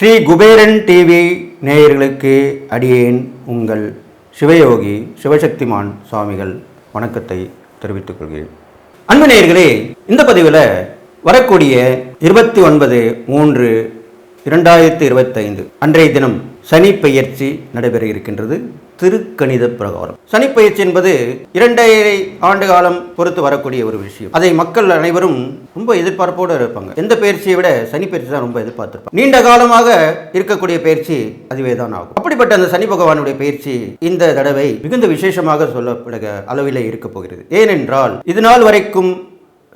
Sri Kuberan TV நேயர்களுக்கு அடியேன் உங்கள் சிவயோகி சிவசக்திமான் சுவாமிகள் வணக்கத்தை தெரிவித்துக் கொள்கிறேன். அன்பு நேயர்களே இந்த பதிவில் வரக்கூடிய இருபத்தி ஒன்பது மூன்று இரண்டாயிரத்தி இருபத்தைந்து அன்றைய தினம் சனி பெயர்ச்சி நடைபெற இருக்கின்றது. திருக்கணித பிரகாரம். சனி என்பது இரண்டரை ஆண்டு காலம் பொறுத்து வரக்கூடிய ஒரு விஷயம். அதை மக்கள் அனைவரும் ரொம்ப எதிர்பார்ப்போடு இருப்பாங்க. எந்த பயிற்சியை விட சனி பயிற்சி தான் ரொம்ப எதிர்பார்த்திருப்பாங்க. நீண்ட காலமாக இருக்கக்கூடிய பயிற்சி அதுவே தான் ஆகும். அப்படிப்பட்ட அந்த சனி பகவானுடைய பயிற்சி இந்த தடவை மிகுந்த விசேஷமாக சொல்லப்படுக அளவிலே இருக்க போகிறது. ஏனென்றால் இது நாள் வரைக்கும்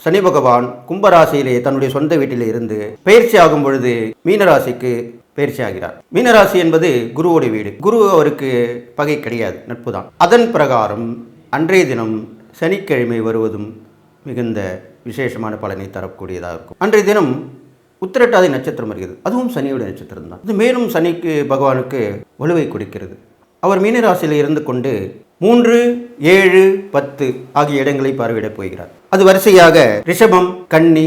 சனி பகவான் கும்பராசியிலே தன்னுடைய சொந்த வீட்டிலே இருந்து பயிற்சி ஆகும் பொழுது மீனராசிக்கு பயிற்சி ஆகிறார் மீனராசி என்பது குருவோட வீடு. குரு அவருக்கு பகை கிடையாது நட்பு தான் அதன் பிரகாரம் அன்றைய தினம் சனிக்கிழமை வருவதும் மிகுந்த விசேஷமான பலனை தரக்கூடியதாக இருக்கும். அன்றைய தினம் உத்திரட்டாதி நட்சத்திரம் வருகிறது. அதுவும் சனியுடைய நட்சத்திரம் தான். இது மேலும் சனிக்கு பகவானுக்கு வலுவை கொடுக்கிறது. அவர் மீனராசியில் இருந்து கொண்டு மூன்று ஏழு பத்து ஆகிய இடங்களை பார்வையிடப் போகிறார். அது வரிசையாக ரிஷபம் கன்னி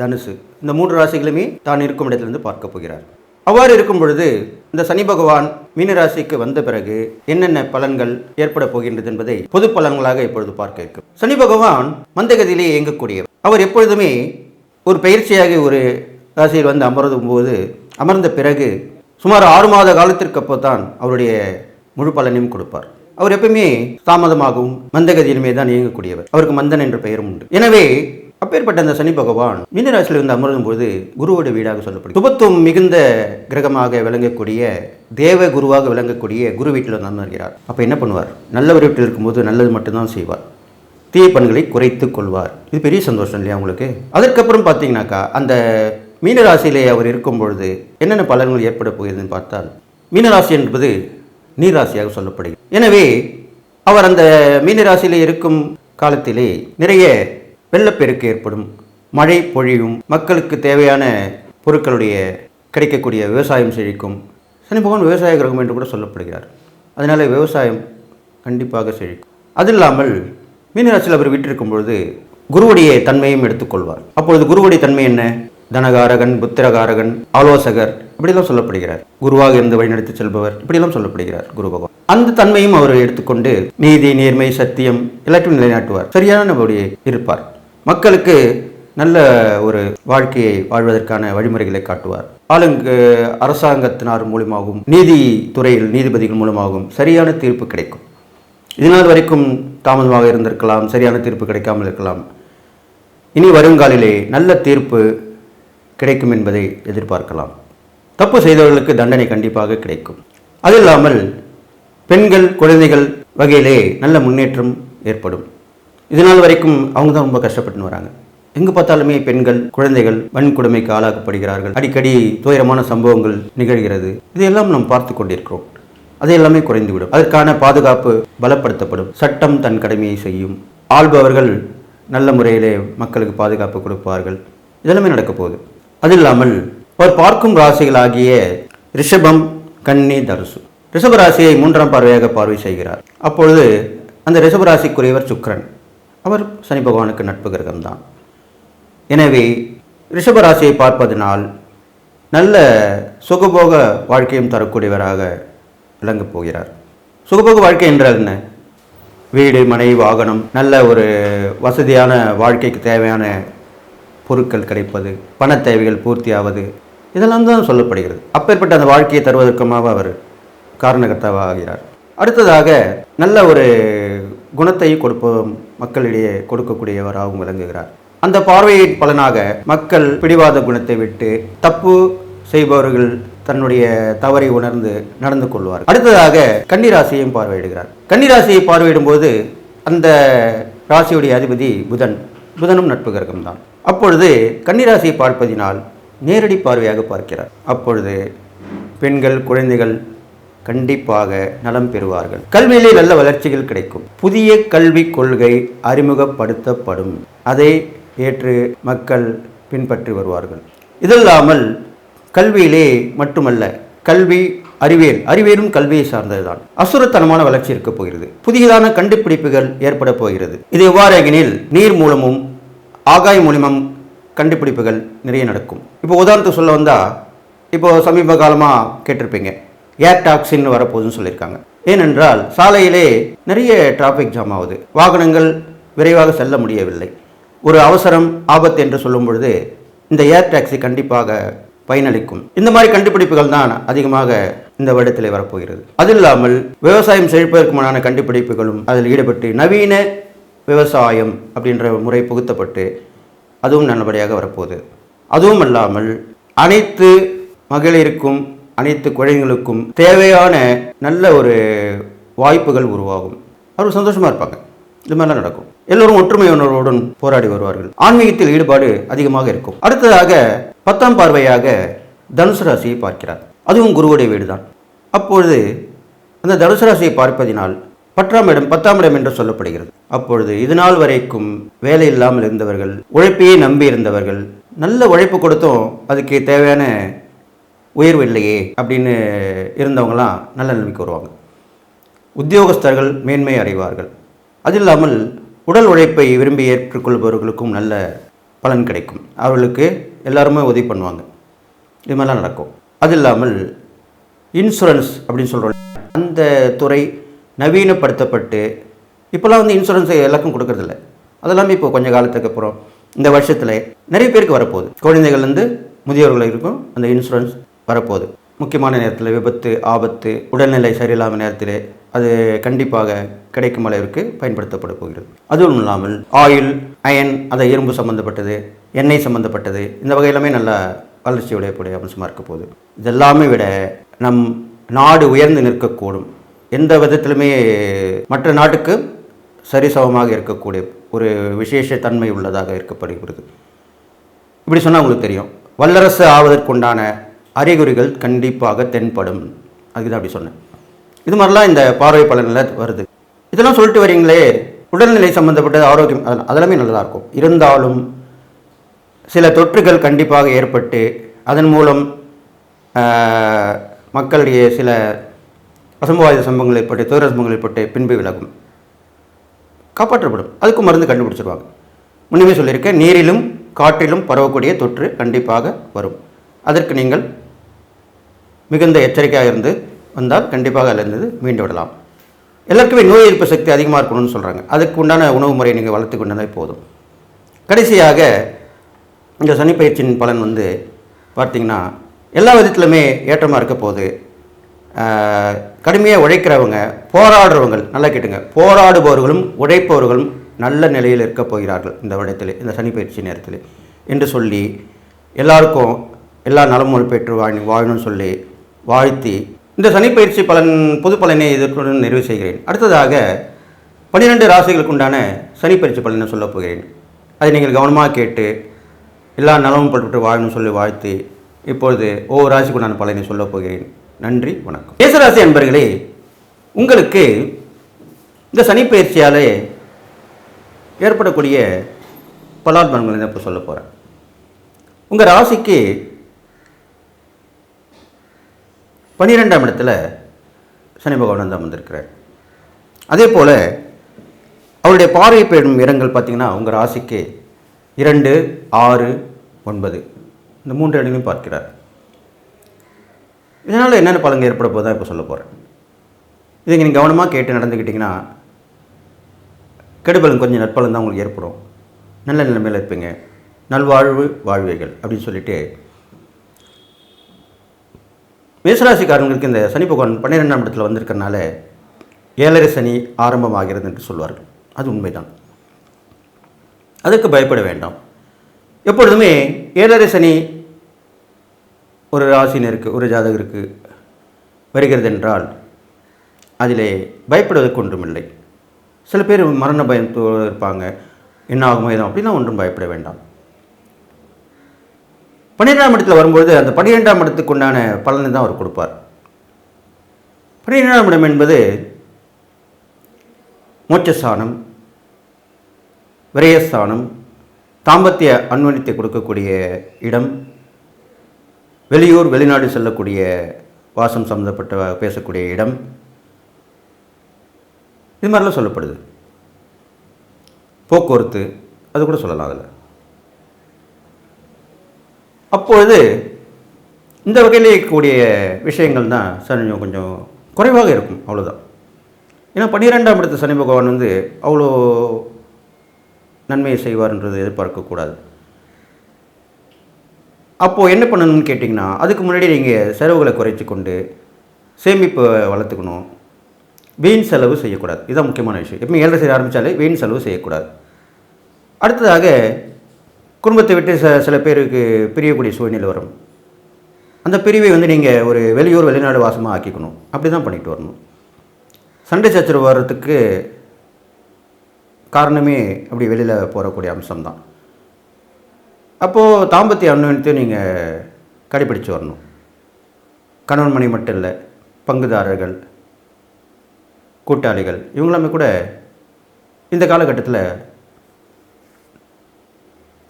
தனுசு. இந்த மூன்று ராசிகளுமே தான் இருக்கும் இடத்திலிருந்து பார்க்க போகிறார். அவ்வாறு இருக்கும் பொழுது இந்த சனி பகவான் மீனராசிக்கு வந்த பிறகு என்னென்ன பலன்கள் ஏற்பட போகின்றது என்பதை பொது பலன்களாக இப்பொழுது பார்க்க இருக்கும். சனி பகவான் மந்தகதியிலே இயங்கக்கூடியவர். அவர் எப்பொழுதுமே ஒரு பயிற்சியாக ஒரு ராசியில் வந்து அமர்ந்தும் போது அமர்ந்த பிறகு சுமார் ஆறு மாத காலத்திற்கு அப்போ தான் அவருடைய முழு பலனையும் கொடுப்பார். அவர் எப்பவுமே தாமதமாகவும் மந்தகதியிலுமே தான் இயங்கக்கூடியவர். அவருக்கு மந்தன் என்ற பெயரும் உண்டு. எனவே அப்பேற்பட்ட அந்த சனி பகவான் மீனராசியில் இருந்து அமரும் போது குருவோட வீடாக சொல்லப்படும் சுபத்துவம் மிகுந்த கிரகமாக விளங்கக்கூடிய தேவ குருவாக விளங்கக்கூடிய குரு வீட்டில் வந்து அமர்கிறார். அப்போ என்ன பண்ணுவார்? நல்லவர் வீட்டில் இருக்கும்போது நல்லது மட்டும்தான் செய்வார். தீய பண்களை குறைத்து கொள்வார். இது பெரிய சந்தோஷம் இல்லையா உங்களுக்கு? அதற்கப்புறம் பார்த்தீங்கன்னாக்கா அந்த மீனராசியிலே அவர் இருக்கும் பொழுது என்னென்ன பலன்கள் ஏற்பட போகிறதுன்னு பார்த்தால் மீனராசி என்பது நீராசியாக சொல்லப்படுகிறது. எனவே அவர் அந்த மீனராசியிலே இருக்கும் காலத்திலே நிறைய வெள்ளப்பெருக்கு ஏற்படும் மழை பொழியும் மக்களுக்கு தேவையான பொருட்களுடைய கிடைக்கக்கூடிய விவசாயம் செழிக்கும். சனி பகவான் விவசாய கிரகம் என்று கூட சொல்லப்படுகிறார். அதனால் விவசாயம் கண்டிப்பாக செழிக்கும். அது இல்லாமல் மீனராசியில் அவர் வீட்டிருக்கும் பொழுது குருவுடைய தன்மையும் எடுத்துக்கொள்வார் அப்பொழுது குருவுடைய தன்மை என்ன? தனகாரகன் புத்திரகாரகன் ஆலோசகர் இப்படிலாம் சொல்லப்படுகிறார். குருவாக இருந்து வழிநடத்தி செல்பவர் இப்படிலாம் சொல்லப்படுகிறார் குரு பகவான். அந்த தன்மையும் அவர் எடுத்துக்கொண்டு நீதி நேர்மை சத்தியம் எல்லாத்தையும் நிலைநாட்டுவார். சரியான நம்முடைய இருப்பார். மக்களுக்கு நல்ல ஒரு வாழ்க்கையை வாழ்வதற்கான வழிமுறைகளை காட்டுவார். ஆளுங்கு அரசாங்கத்தினார் மூலமாகவும் நீதித்துறையில் நீதிபதிகள் மூலமாகவும் சரியான தீர்ப்பு கிடைக்கும். இதனால் வரைக்கும் தாமதமாக இருந்திருக்கலாம் சரியான தீர்ப்பு கிடைக்காமல் இருக்கலாம். இனி வருங்காலிலே நல்ல தீர்ப்பு கிடைக்கும் என்பதை எதிர்பார்க்கலாம். தப்பு செய்தவர்களுக்கு தண்டனை கண்டிப்பாக கிடைக்கும். அது இல்லாமல் பெண்கள் குழந்தைகள் வகையிலே நல்ல முன்னேற்றம் ஏற்படும். இதனால் வரைக்கும் அவங்க தான் ரொம்ப கஷ்டப்பட்டு வராங்க. எங்கு பார்த்தாலுமே பெண்கள் குழந்தைகள் வன்கொடுமைக்கு ஆளாக்கப்படுகிறார்கள். அடிக்கடி துயரமான சம்பவங்கள் நிகழ்கிறது. இதையெல்லாம் நாம் பார்த்து கொண்டிருக்கிறோம். அது எல்லாமே குறைந்துவிடும். அதற்கான பாதுகாப்பு பலப்படுத்தப்படும். சட்டம் தன் கடமையை செய்யும். ஆள்பவர்கள் நல்ல முறையிலே மக்களுக்கு பாதுகாப்பு கொடுப்பார்கள். இதெல்லாமே நடக்க போகுது. அது இல்லாமல் அவர் பார்க்கும் ராசிகளாகிய ரிஷபம் கன்னி தனுசு. ரிஷபராசியை மூன்றாம் பார்வையாக பார்வை செய்கிறார். அப்பொழுது அந்த ரிஷபராசிக்குரியவர் ராசிக்குரியவர் அவர் சனி பகவானுக்கு நட்பு கிரகம்தான். எனவே ரிஷபராசியை பார்ப்பதனால் நல்ல சுகபோக வாழ்க்கையும் தரக்கூடியவராக விளங்கப் போகிறார். சுகபோக வாழ்க்கை என்றால் என்ன? வீடு மனை வாகனம் நல்ல ஒரு வசதியான வாழ்க்கைக்கு தேவையான பொருட்கள் கிடைப்பது பண தேவைகள் பூர்த்தியாவது இதெல்லாம் தான் சொல்லப்படுகிறது. அப்பேற்பட்ட அந்த வாழ்க்கையை தருவதற்குமாக அவர் காரணகர்த்தாவாகிறார். அடுத்ததாக நல்ல ஒரு குணத்தை கொடுப்பதும் மக்களிடையே கொடுக்கக்கூடியவராகவும் விளங்குகிறார். அந்த பார்வையின் பலனாக மக்கள் பிடிவாத குணத்தை விட்டு தப்பு செய்பவர்கள் தன்னுடைய தவறை உணர்ந்து நடந்து கொள்வார் அடுத்ததாக கன்னிராசியையும் பார்வையிடுகிறார். கன்னிராசியை பார்வையிடும் போது அந்த ராசியுடைய அதிபதி புதன். புதனும் நட்பு கிரகம்தான் அப்பொழுது கன்னிராசியை பார்ப்பதினால் நேரடி பார்வையாக பார்க்கிறார். அப்பொழுது பெண்கள் குழந்தைகள் கண்டிப்பாக நலம் பெறுவார்கள். கல்வியிலே நல்ல வளர்ச்சிகள் கிடைக்கும். புதிய கல்விக் கொள்கை அறிமுகப்படுத்தப்படும். அதை ஏற்று மக்கள் பின்பற்றி வருவார்கள். இதல்லாமல் கல்வியிலே மட்டுமல்ல கல்வி அறிவியல் அறிவியலும் கல்வியை சார்ந்ததுதான். அசுரத்தனமான வளர்ச்சி இருக்க போகிறது. புதியதான கண்டுபிடிப்புகள் ஏற்பட போகிறது. இது எவ்வாறு எனில் நீர் மூலமும் ஆகாய மூலியமும் கண்டுபிடிப்புகள் நிறைய நடக்கும். இப்போ உதாரணத்துக்கு சொல்ல வந்தால் இப்போ சமீப காலமாக கேட்டிருப்பீங்க. ஏர் டாக்ஸின் வரப்போகுதுன்னு சொல்லியிருக்காங்க. ஏனென்றால் சாலையிலே நிறைய டிராஃபிக் ஜாம் ஆகுது. வாகனங்கள் விரைவாக செல்ல முடியவில்லை. ஒரு அவசரம் ஆபத்து என்று சொல்லும் பொழுது இந்த ஏர் டாக்ஸி கண்டிப்பாக பயனளிக்கும். இந்த மாதிரி கண்டுபிடிப்புகள் தான் அதிகமாக இந்த வருடத்தில் வரப்போகிறது. அது இல்லாமல் விவசாயம் செழிப்பதற்குமான கண்டுபிடிப்புகளும் அதில் ஈடுபட்டு நவீன விவசாயம் அப்படின்ற முறை புகுத்தப்பட்டு அதுவும் நல்லபடியாக வரப்போகுது. அதுவும் அல்லாமல் அனைத்து மகளிருக்கும் அனைத்து குழந்தைகளுக்கும் தேவையான நல்ல ஒரு வாய்ப்புகள் உருவாகும். அவர் சந்தோஷமாக இருப்பாங்க. இது மாதிரிலாம் நடக்கும். எல்லோரும் ஒற்றுமை உணர்வுடன் போராடி வருவார்கள். ஆன்மீகத்தில் ஈடுபாடு அதிகமாக இருக்கும். அடுத்ததாக பத்தாம் பார்வையாக தனுசு ராசியை பார்க்கிறார். அதுவும் குருவுடைய வீடு தான் அப்பொழுது அந்த தனுசு ராசியை பார்ப்பதினால் பத்தாம் இடம் பத்தாம் இடம் என்று சொல்லப்படுகிறது. அப்பொழுது இதுநாள் வரைக்கும் வேலை இல்லாமல் இருந்தவர்கள் உழைப்பையே நம்பி இருந்தவர்கள் நல்ல உழைப்பு கொடுத்தும் அதுக்கு தேவையான உயர்வு இல்லையே அப்படின்னு இருந்தவங்களாம் நல்ல நிலைமைக்கு வருவாங்க உத்தியோகஸ்தர்கள் மேன்மை அடைவார்கள். அது இல்லாமல் உடல் உழைப்பை விரும்பி ஏற்றுக்கொள்பவர்களுக்கும் நல்ல பலன் கிடைக்கும். அவர்களுக்கு எல்லாருமே உதவி பண்ணுவாங்க. இது மாதிரிலாம் நடக்கும். அது இல்லாமல் இன்சூரன்ஸ் அப்படின்னு சொல்கிறோம் அந்த துறை நவீனப்படுத்தப்பட்டு இப்போல்லாம் வந்து இன்சூரன்ஸ் எல்லாருக்கும் கொடுக்கறதில்ல. அதெல்லாமே இப்போ கொஞ்சம் காலத்துக்கு அப்புறம் இந்த வருஷத்தில் நிறைய பேருக்கு வரப்போகுது. குழந்தைகள்லேருந்து முதியவர்கள் இருக்கும் அந்த இன்சூரன்ஸ் வரப்போகுது. முக்கியமான நேரத்தில் விபத்து ஆபத்து உடல்நிலை சரியில்லாத நேரத்தில் அது கண்டிப்பாக கிடைக்கும் அளவிற்கு பயன்படுத்தப்பட போகிறது. அதுவும் இல்லாமல் ஆயில் அயன் அதை இரும்பு சம்மந்தப்பட்டது எண்ணெய் சம்மந்தப்பட்டது இந்த வகையிலுமே நல்ல வளர்ச்சி உடையக்கூடிய அம்சமாக இருக்க போகுது. இதெல்லாமே விட நம் நாடு உயர்ந்து நிற்கக்கூடும். எந்த விதத்திலுமே மற்ற நாட்டுக்கு சரிசமமாக இருக்கக்கூடிய ஒரு விசேஷ தன்மை உள்ளதாக இருக்கப்படுகிறது. இப்படி சொன்னால் உங்களுக்கு தெரியும். வல்லரசு ஆவதற்குண்டான அறிகுறிகள் கண்டிப்பாக தென்படும். அதுக்கு தான் அப்படி சொன்னேன். இது மாதிரிலாம் இந்த பார்வை பலனில் வருது. இதெல்லாம் சொல்லிட்டு வரீங்களே உடல்நிலை சம்மந்தப்பட்டது ஆரோக்கியம் அதெல்லாம் அதெல்லாமே நல்லா இருக்கும். இருந்தாலும் சில தொற்றுகள் கண்டிப்பாக ஏற்பட்டு அதன் மூலம் மக்களுடைய சில அசம்பாவித சம்பவங்கள் ஏற்பட்டு துயர சம்பவங்கள் ஏற்பட்டு பின்பு விலகும். காப்பாற்றப்படும். அதுக்கு மருந்து கண்டுபிடிச்சிருவாங்க. முன்னமே சொல்லியிருக்கேன் நீரிலும் காற்றிலும் பரவக்கூடிய தொற்று கண்டிப்பாக வரும். அதற்கு நீங்கள் மிகுந்த எச்சரிக்கையாக இருந்து வந்தால் கண்டிப்பாக அதிலிருந்து மீண்டு விடலாம். எல்லாருக்குமே நோய் எதிர்ப்பு சக்தி அதிகமாக இருக்கணும்னு சொல்கிறாங்க அதுக்கு உண்டான உணவு முறையை நீங்கள் வளர்த்து கொண்டாலே போதும். கடைசியாக இந்த சனிப்பயிற்சியின் பலன் வந்து பார்த்திங்கன்னா எல்லா விதத்துலையுமே ஏற்றமாக இருக்க போகுது கடுமையாக உழைக்கிறவங்க போராடுறவங்க நல்லா கேட்டுங்க. போராடுபவர்களும் உழைப்பவர்களும் நல்ல நிலையில் இருக்க போகிறார்கள் இந்த விடத்தில் இந்த சனிப்பயிற்சி நேரத்தில். என்று சொல்லி எல்லாருக்கும் எல்லா நலமும் பெற்று வாழ் வாழணும்னு சொல்லி வாழ்த்தி இந்த சனிப்பயிற்சி பலன் பொது பலனை இதற்குடன் நிறைவு செய்கிறேன். அடுத்ததாக பன்னிரெண்டு ராசிகளுக்கு உண்டான சனிப்பயிற்சி பலனை சொல்லப் போகிறேன். அதை நீங்கள் கவனமாக கேட்டு எல்லா நலமும் பட்டு வாழணும்னு சொல்லி வாழ்த்தி இப்பொழுது ஒவ்வொரு ராசிக்கு உண்டான பலனை சொல்லப் போகிறேன். நன்றி வணக்கம். மேசராசி அன்பர்களே உங்களுக்கு இந்த சனிப்பயிற்சியாலே ஏற்படக்கூடிய பலாத்மன்களை இப்போ சொல்ல போகிறேன் உங்கள் ராசிக்கு பன்னிரெண்டாம் இடத்துல சனி பகவான் தான் வந்திருக்கிறார் அதே போல் அவருடைய பார்வை பெறும் இடங்கள் பார்த்தீங்கன்னா உங்கள் ராசிக்கு இரண்டு ஆறு ஒன்பது. இந்த மூன்று இடங்களையும் பார்க்கிறார். இதனால் என்னென்ன பலங்கள் ஏற்பட போதா இப்போ சொல்ல போகிறேன் இதை நீங்கள் கவனமாக கேட்டு நடந்துக்கிட்டிங்கன்னா கெடுபலன் கொஞ்சம் நற்பலன் தான் உங்களுக்கு ஏற்படும். நல்ல நிலைமையில் இருப்பீங்க. நல்வாழ்வு வாழ்வைகள் அப்படின்னு சொல்லிட்டு மேசராசிக்காரங்களுக்கு இந்த சனி பகவான் பன்னிரெண்டாம் இடத்துல வந்திருக்கனால ஏழரை சனி ஆரம்பமாகிறது என்று சொல்வார்கள். அது உண்மைதான். அதுக்கு பயப்பட வேண்டாம். எப்பொழுதுமே ஏழரை சனி ஒரு ராசினருக்கு ஒரு ஜாதகருக்கு வருகிறது என்றால் அதிலே பயப்படுவதற்கு ஒன்றுமில்லை. சில பேர் மரண பயத்தோடு இருப்பாங்க. என்ன ஆகுமோ ஏதோ அப்படின்னா ஒன்றும் பயப்பட வேண்டாம். பன்னிரெண்டாம் இடத்துல வரும்பொழுது அந்த பன்னிரெண்டாம் இடத்துக்கு உண்டான பலனை தான் அவர் கொடுப்பார். பன்னிரெண்டாம் இடம் என்பது மோட்சஸ்தானம் விரயஸ்தானம் தாம்பத்திய அன்வனித்தை கொடுக்கக்கூடிய இடம் வெளியூர் வெளிநாடு செல்லக்கூடிய வாசம் சம்மந்தப்பட்ட பேசக்கூடிய இடம். இது மாதிரிலாம் சொல்லப்படுது. போக்குவரத்து அது கூட சொல்லலாம் அதில். அப்பொழுது இந்த வகையில் இருக்கக்கூடிய விஷயங்கள் தான் சனி கொஞ்சம் குறைவாக இருக்கும் அவ்வளோதான் ஏன்னா பன்னிரெண்டாம் இடத்து சனி பகவான் வந்து அவ்வளோ நன்மையை செய்வார்ன்றது எதிர்பார்க்கக்கூடாது அப்போது என்ன பண்ணணும்னு கேட்டிங்கன்னா அதுக்கு முன்னாடி நீங்கள் செலவுகளை குறைச்சி கொண்டு சேமிப்பை வளர்த்துக்கணும். வீண் செலவு செய்யக்கூடாது. இதுதான் முக்கியமான விஷயம். எப்பவுமே ஏழரை செய்ய ஆரம்பித்தாலே வீண் செலவு செய்யக்கூடாது. அடுத்ததாக குடும்பத்தை விட்டு ச சில பேருக்கு பிரியக்கூடிய சூழ்நிலை வரும். அந்த பிரிவை வந்து நீங்கள் ஒரு வெளியூர் வெளிநாடு வாசமாக ஆக்கிக்கணும். அப்படி தான் பண்ணிட்டு வரணும். சண்டை சச்சரவு வர்றதுக்கு காரணமே அப்படி வெளியில் போகக்கூடிய அம்சம்தான். அப்போது தாம்பத்திய அனுபவத்தை நீங்கள் கடைப்பிடிச்சு வரணும். கணவன் மணி மட்டும் இல்லை பங்குதாரர்கள் கூட்டாளிகள் இவங்களாமே கூட இந்த காலகட்டத்தில்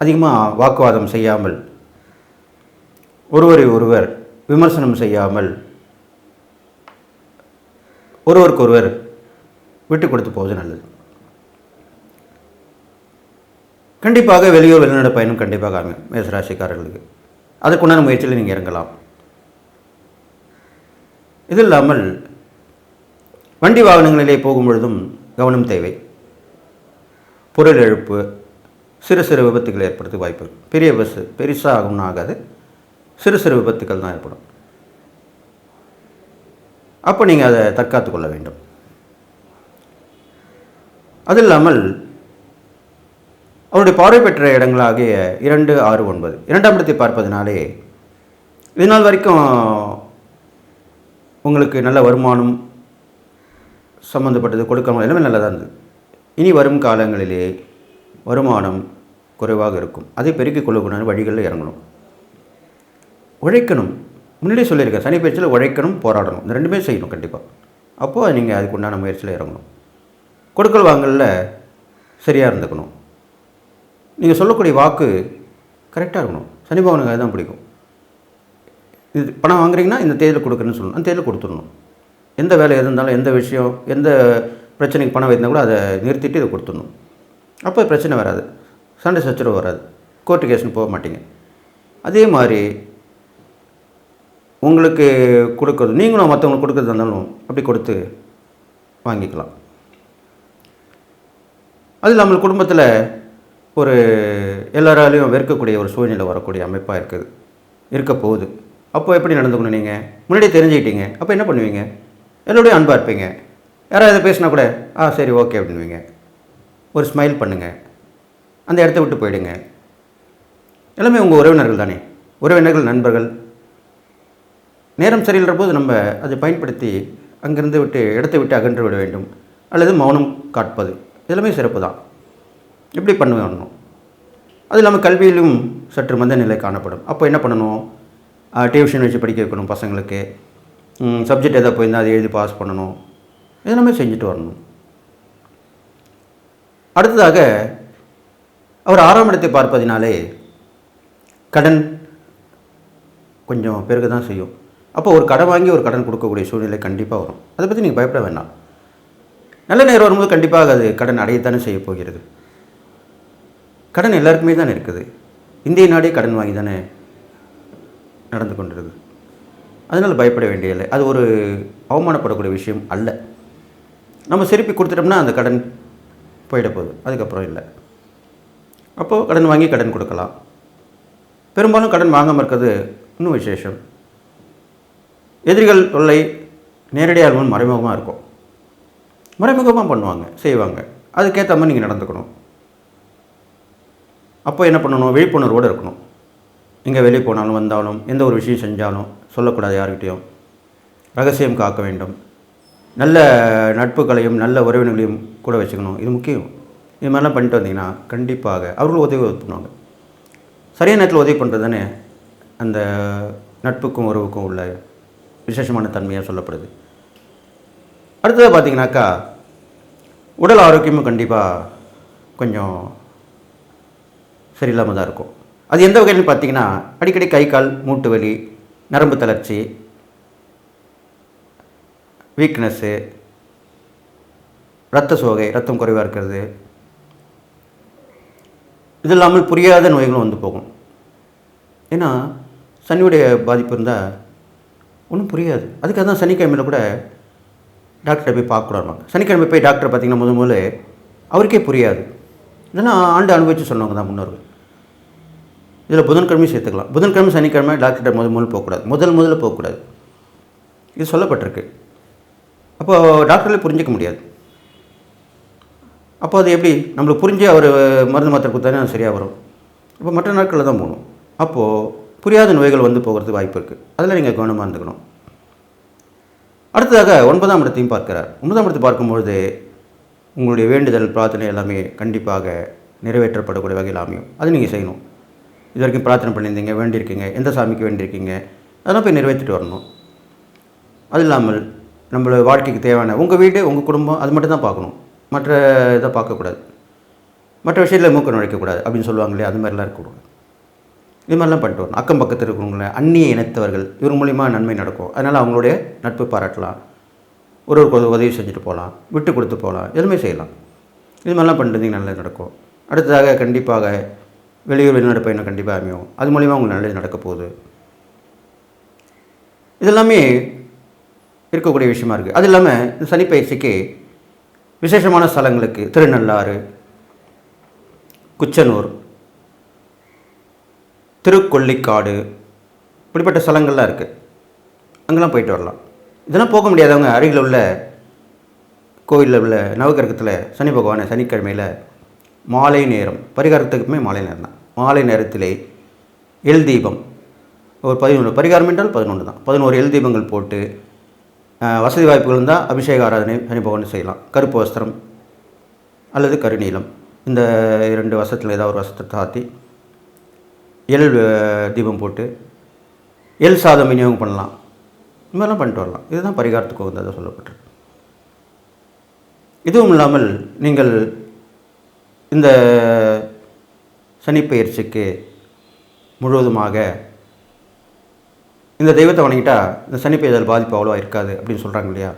அதிகமாக வாக்குவாதம் செய்யாமல் ஒருவரை ஒருவர் விமர்சனம் செய்யாமல் ஒருவருக்கொருவர் விட்டு கொடுத்து போவது நல்லது. கண்டிப்பாக வெளியூர் வெளிநாடு பயணம் கண்டிப்பாக ஆகும் மேசராசிக்காரர்களுக்கு. அதற்குண்டான முயற்சியில் நீங்கள் இறங்கலாம். இது இல்லாமல் வண்டி வாகனங்களிலே போகும் பொழுதும் கவனம் தேவை. பொருள் இழப்பு சிறு சிறு விபத்துகள் ஏற்படுத்த வாய்ப்பு பெரிய பஸ்ஸு பெருசாக ஆகும்னு ஆகாது. சிறு சிறு விபத்துக்கள் தான் ஏற்படும். அப்போ நீங்கள் அதை தற்காத்து கொள்ள வேண்டும். அது இல்லாமல் அவருடைய பார்வை பெற்ற இடங்களாகிய இரண்டு ஆறு ஒன்பது. இரண்டாம் இடத்தை பார்ப்பதனாலே இதனால் வரைக்கும் உங்களுக்கு நல்ல வருமானம் சம்மந்தப்பட்டது கொடுக்கணும் எல்லாமே நல்லதாக இருந்தது. இனி வரும் காலங்களிலே வருமானம் குறைவாக இருக்கும். அதை பெருக்கிக் கொள்ளக்கூடிய வழிகளில் இறங்கணும். உழைக்கணும். முன்னாடியே சொல்லியிருக்கேன். சனி பயிற்சியில் உழைக்கணும் போராடணும். இந்த ரெண்டுமே செய்யணும் கண்டிப்பாக அப்போது நீங்கள் அதுக்கு உண்டான முயற்சியில் இறங்கணும். கொடுக்கல் வாங்கலில் சரியாக இருந்துக்கணும். நீங்கள் சொல்லக்கூடிய வாக்கு கரெக்டாக இருக்கணும். சனி பகவானுக்கு அதுதான் பிடிக்கும். இது பணம் வாங்குறீங்கன்னா இந்த தேதியில் கொடுக்குறேன்னு சொல்லணும். அந்த தேதியில் கொடுத்துடணும். எந்த வேலை எது இருந்தாலும் எந்த விஷயம் எந்த பிரச்சனைக்கு பணம் இருந்தால் கூட அதை நிறுத்திட்டு இதை கொடுத்துடணும். அப்போ பிரச்சனை வராது. சண்டை சச்சரவு வராது. கோர்ட்டு கேஸ்னு போக மாட்டீங்க. அதே மாதிரி உங்களுக்கு கொடுக்குறது நீங்களும் மற்றவங்களுக்கு கொடுக்குறது இருந்தாலும் அப்படி கொடுத்து வாங்கிக்கலாம். அது இல்லாமல் குடும்பத்தில் ஒரு எல்லாராலையும் வெறுக்கக்கூடிய ஒரு சூழ்நிலை வரக்கூடிய அமைப்பாக இருக்குது. இருக்க போகுது. அப்போ எப்படி நடந்துக்கணும் நீங்கள் முன்னாடியே தெரிஞ்சுக்கிட்டீங்க. அப்போ என்ன பண்ணுவீங்க? எல்லோடையும் அன்பாக இருப்பீங்க. யாராவது பேசினா கூட ஆ சரி ஓகே அப்படின்வீங்க ஒரு ஸ்மைல் பண்ணுங்கள் அந்த இடத்த விட்டு போயிடுங்க. எல்லாமே உங்கள் உறவினர்கள் தானே. உறவினர்கள் நண்பர்கள். நேரம் சரியில்ற போது நம்ம அதை பயன்படுத்தி அங்கிருந்து விட்டு இடத்தை விட்டு அகன்று விட வேண்டும். அல்லது மௌனம் காட்பது. இதெல்லாமே சிறப்பு தான். இப்படி பண்ண வரணும் அது இல்லாமல் கல்வியிலும் சற்று மந்த நிலை காணப்படும். அப்போ என்ன பண்ணணும்? டியூஷன் வச்சு படிக்க வைக்கணும் பசங்களுக்கு. சப்ஜெக்ட் எதாவது போயிருந்தால் அதை எழுதி பாஸ் பண்ணணும். இதெல்லாமே செஞ்சுட்டு வரணும். அடுத்ததாக அவர் ஆறாம் இடத்தை பார்ப்பதினாலே கடன் கொஞ்சம் பெருக தான் செய்யும். அப்போ ஒரு கடன் வாங்கி ஒரு கடன் கொடுக்கக்கூடிய சூழ்நிலை கண்டிப்பாக வரும். அதை பற்றி நீங்கள் பயப்பட வேண்டாம். நல்ல நேரம் வரும்போது கண்டிப்பாக அது கடன் அடையத்தானே செய்ய போகிறது. கடன் எல்லாருக்குமே தானே இருக்குது. இந்திய நாடே கடன் வாங்கி தானே நடந்து கொண்டிருக்கு அதனால் பயப்பட வேண்டியதில்லை. அது ஒரு அவமானப்படக்கூடிய விஷயம் அல்ல. நம்ம திருப்பி கொடுத்துட்டோம்னா அந்த கடன் போயிட போகுது. அதுக்கப்புறம் இல்லை. அப்போது கடன் வாங்கி கடன் கொடுக்கலாம். பெரும்பாலும் கடன் வாங்காமல் இருக்கிறது இன்னும் விசேஷம். எதிரிகள் தொல்லை நேரடியாக மறைமுகமாக இருக்கும். மறைமுகமாக பண்ணுவாங்க செய்வாங்க. அதுக்கேற்ற மாதிரி நீங்கள் நடந்துக்கணும். அப்போ என்ன பண்ணணும்? விழிப்புணர்வோடு இருக்கணும். எங்கே வெளியே போனாலும் வந்தாலும் எந்த ஒரு விஷயம் செஞ்சாலும் சொல்லக்கூடாது யார்கிட்டையும். ரகசியம் காக்க வேண்டும். நல்ல நட்புகளையும் நல்ல உறவினர்களையும் கூட வச்சுக்கணும். இது முக்கியம். இது மாதிரிலாம் பண்ணிட்டு வந்தீங்கன்னா கண்டிப்பாக அவர்கள் உதவி பண்ணுவாங்க. சரியான நேரத்தில் உதவி பண்ணுறது தானே அந்த நட்புக்கும் உறவுக்கும் உள்ள விசேஷமான தன்மையாக சொல்லப்படுது. அடுத்தது பார்த்தீங்கன்னாக்கா உடல் ஆரோக்கியமும் கண்டிப்பாக கொஞ்சம் சரியில்லாமல் தான் இருக்கும். அது எந்த வகையில்னு பார்த்தீங்கன்னா அடிக்கடி கை கால் மூட்டு வலி நரம்பு தளர்ச்சி வீக்னஸ்ஸு ரத்த சோகை ரத்தம் குறைவாக இருக்கிறது இது இல்லாமல் புரியாத நோய்களும் வந்து போகும். ஏன்னா சனியுடைய பாதிப்பு இருந்தால் ஒன்றும் புரியாது. அதுக்காக தான் சனிக்கிழமையில் கூட டாக்டரை போய் பார்க்கக்கூடாது சனிக்கிழமை போய் டாக்டரை பார்த்திங்கன்னா முதல் முதல்ல அவருக்கே புரியாது. இதெல்லாம் ஆண்டு அனுபவித்து சொன்னவங்க தான் முன்னோர்கள். இதில் புதன்கிழமையும் சேர்த்துக்கலாம். புதன்கிழமை சனிக்கிழமை டாக்டர்கிட்ட முதல் முதல் போகக்கூடாது. முதல் முதல்ல போகக்கூடாது. இது சொல்லப்பட்டிருக்கு. அப்போது டாக்டரில் புரிஞ்சிக்க முடியாது. அப்போ அது எப்படி? நம்மளுக்கு புரிஞ்சு அவர் மருந்து மாத்திரை கொடுத்தானே சரியாக வரும். இப்போ மற்ற நாட்களில் தான் போகணும். அப்போது புரியாத நோய்கள் வந்து போகிறதுக்கு வாய்ப்பு இருக்குது அதில் நீங்கள் கவனமாக இருந்துக்கணும். அடுத்ததாக ஒன்பதாம் இடத்தையும் பார்க்கிறார். ஒன்பதாம் இடத்தை பார்க்கும்பொழுது உங்களுடைய வேண்டுதல் பிரார்த்தனை எல்லாமே கண்டிப்பாக நிறைவேற்றப்படக்கூடிய வகையில் அமையும். அது நீங்கள் செய்யணும். இது வரைக்கும் பிரார்த்தனை பண்ணியிருந்தீங்க வேண்டியிருக்கீங்க எந்த சாமிக்கு வேண்டியிருக்கீங்க அதெல்லாம் போய் நிறைவேற்றிட்டு வரணும். அது இல்லாமல் நம்மளோட வாழ்க்கைக்கு தேவையான உங்கள் வீடு உங்கள் குடும்பம் அது மட்டும் தான் பார்க்கணும். மற்ற இதை பார்க்கக்கூடாது. மற்ற விஷயத்தில் மூக்க நுழைக்கக்கூடாது அப்படின்னு சொல்லுவாங்க இல்லையா அது மாதிரிலாம் இருக்கக்கூடாது. இது மாதிரிலாம் பண்ணிட்டு வரணும். அக்கம் பக்கத்தில் இருக்கிறவங்கள அந்நிய இனத்தவர்கள் இவர் மூலிமா நன்மை நடக்கும். அதனால் அவங்களுடைய நட்பு பாராட்டலாம். ஒரு ஒரு உதவி செஞ்சுட்டு போகலாம். விட்டு கொடுத்து போகலாம். எதுவுமே செய்யலாம். இது மாதிரிலாம் பண்ணுறதுக்கு நல்லது நடக்கும். அடுத்ததாக கண்டிப்பாக வெளியூர் வெளிநாடு பயணம் கண்டிப்பாக அமையும். அது மூலிமா உங்களுக்கு நல்லது நடக்க போகுது. இதெல்லாமே இருக்கக்கூடிய விஷயமா இருக்குது அது இல்லாமல் இந்த சனிப்பயிற்சிக்கு விசேஷமான ஸ்தலங்களுக்கு திருநள்ளாறு குச்சனூர் திருக்கொள்ளிக்காடு இப்படிப்பட்ட ஸ்தலங்கள்லாம் இருக்குது அங்கெல்லாம் போயிட்டு வரலாம். இதெல்லாம் போக முடியாதவங்க அருகில் உள்ள கோயிலில் உள்ள நவகிரகத்தில் சனி பகவானை சனிக்கிழமையில் மாலை நேரம் பரிகாரத்துக்குமே மாலை நேரம் தான். மாலை நேரத்திலே எல் தீபம். ஒரு பதினொன்று பரிகாரம் என்றால் பதினொன்று தான். பதினோரு எல் தீபங்கள் போட்டு வசதி வாய்ப்புகள் இருந்தால் அபிஷேக ஆராதனை சனி பகவான் செய்யலாம். கருப்பு வஸ்திரம் அல்லது கருநீலம். இந்த இரண்டு வசத்தில் ஏதாவது ஒரு வசத்தை தாத்தி எல் தீபம் போட்டு எல் சாதம் விநியோகம் பண்ணலாம். இந்த மாதிரிலாம் பண்ணிட்டு வரலாம். இதுதான் பரிகாரத்துக்கு உகந்ததாக சொல்லப்பட்டிருக்கு. இதுவும் இல்லாமல் நீங்கள் இந்த சனிப்பயிற்சிக்கு முழுவதுமாக இந்த தெய்வத்தை வணங்கிட்டா இந்த சனிப்பெயர்தல் பாதிப்பு அவ்வளோவா இருக்காது அப்படின்னு சொல்கிறாங்க இல்லையா?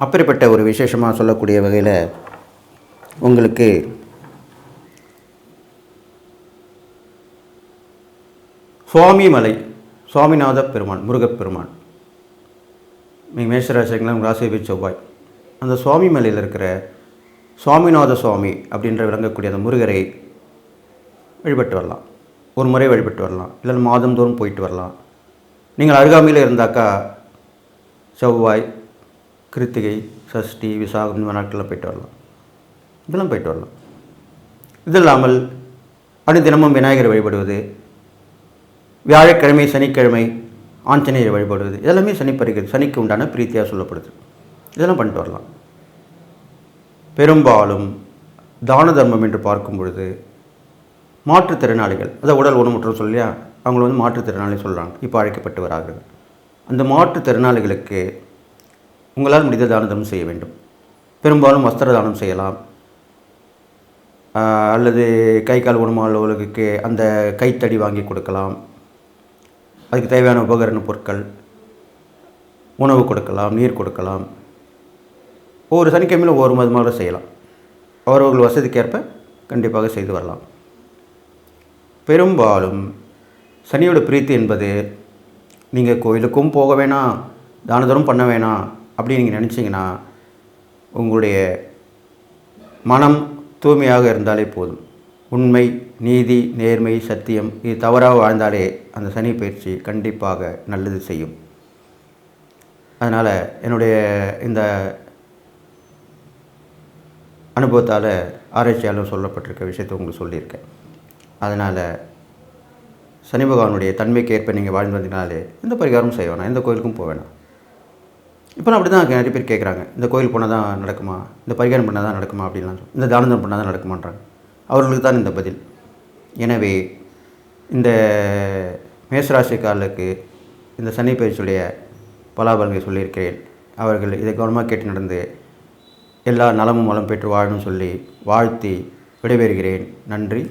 அப்படிப்பட்ட ஒரு விசேஷமாக சொல்லக்கூடிய வகையில் உங்களுக்கு சுவாமி மலை சுவாமிநாத பெருமான் முருகப்பெருமான் நீங்கள் மேஷராசிங்களா ராசிபி செவ்வாய். அந்த சுவாமி மலையில் இருக்கிற சுவாமிநாத சுவாமி அப்படின்ற விளங்கக்கூடிய அந்த முருகரை வழிபட்டு வரலாம். ஒரு முறை வழிபட்டு வரலாம். இல்லை மாதந்தோறும் போயிட்டு வரலாம். நீங்கள் அருகாமையில் இருந்தாக்கா செவ்வாய் கிருத்திகை சஷ்டி விசாகம் இந்த நாட்களில் போயிட்டு வரலாம். இதெல்லாம் போயிட்டு வரலாம். இது இல்லாமல் அடு தினமும் விநாயகரை வழிபடுவது வியாழக்கிழமை சனிக்கிழமை ஆஞ்சநேயரை வழிபடுவது இதெல்லாமே சனி பரிகிறது சனிக்கு உண்டான பிரீத்தியாக சொல்லப்படுது. இதெல்லாம் பண்ணிட்டு வரலாம். பெரும்பாலும் தான தர்மம் என்று பார்க்கும் பொழுது மாற்றுத்திறனாளிகள். அதாவது உடல் ஊனமுற்றோர் சொல்லியா? அவங்கள வந்து மாற்றுத்திறனாளி சொல்கிறாங்க இப்போ அழைக்கப்பட்டு வரார்கள். அந்த மாற்றுத்திறனாளிகளுக்கு உங்களால் முடிந்த தான தர்மம் செய்ய வேண்டும். பெரும்பாலும் வஸ்திர தானம் செய்யலாம். அல்லது கை கால் ஊனமுள்ளவர்களுக்கு அந்த கைத்தடி வாங்கி கொடுக்கலாம். அதுக்கு தேவையான உபகரண பொருட்கள் உணவு கொடுக்கலாம் நீர் கொடுக்கலாம். ஒவ்வொரு சனிக்கிழமையில் ஒவ்வொரு மாதமாக செய்யலாம். அவரவர்கள் வசதிக்கேற்ப கண்டிப்பாக செய்து வரலாம். பெரும்பாலும் சனியோட பிரீத்தி என்பது நீங்கள் கோயிலுக்கும் போக வேணாம் தானதரம் பண்ண வேணாம் அப்படின்னு நீங்கள் நினச்சிங்கன்னா உங்களுடைய மனம் தூய்மையாக இருந்தாலே போதும். உண்மை நீதி நேர்மை சத்தியம் இது தவறாக வாழ்ந்தாலே அந்த சனி பயிற்சி கண்டிப்பாக நல்லது செய்யும். அதனால் என்னுடைய இந்த அனுபவத்தால் ஆராய்ச்சியாளர் சொல்லப்பட்டிருக்க விஷயத்தை உங்களுக்கு சொல்லியிருக்கேன். அதனால் சனி பகவானுடைய தன்மைக்கு ஏற்ப நீங்கள் வாழ்ந்து வந்தீங்கனாலே எந்த பரிகாரமும் செய்ய வேணாம் எந்த கோயிலுக்கும் போக வேணாம். இப்போ அப்படி தான் நிறைய பேர் கேட்குறாங்க இந்த கோயில் போனால் தான் நடக்குமா இந்த பரிகாரம் பண்ணால் தான் நடக்குமா அப்படின்லாம் சொல்லி- இந்த தானந்தம் பண்ணால் தான் நடக்குமான்றாங்க. அவர்களுக்கு தான் இந்த பதில். எனவே இந்த மேசராசிக்காரர்களுக்கு இந்த சனி பயிற்சியுடைய பலாபலங்களை சொல்லியிருக்கிறேன். அவர்கள் இதை கவனமாக கேட்டு நடந்து எல்லா நலமும் வளம் பெற்று வாழணும்னு சொல்லி வாழ்த்தி விடைபெறுகிறேன். நன்றி.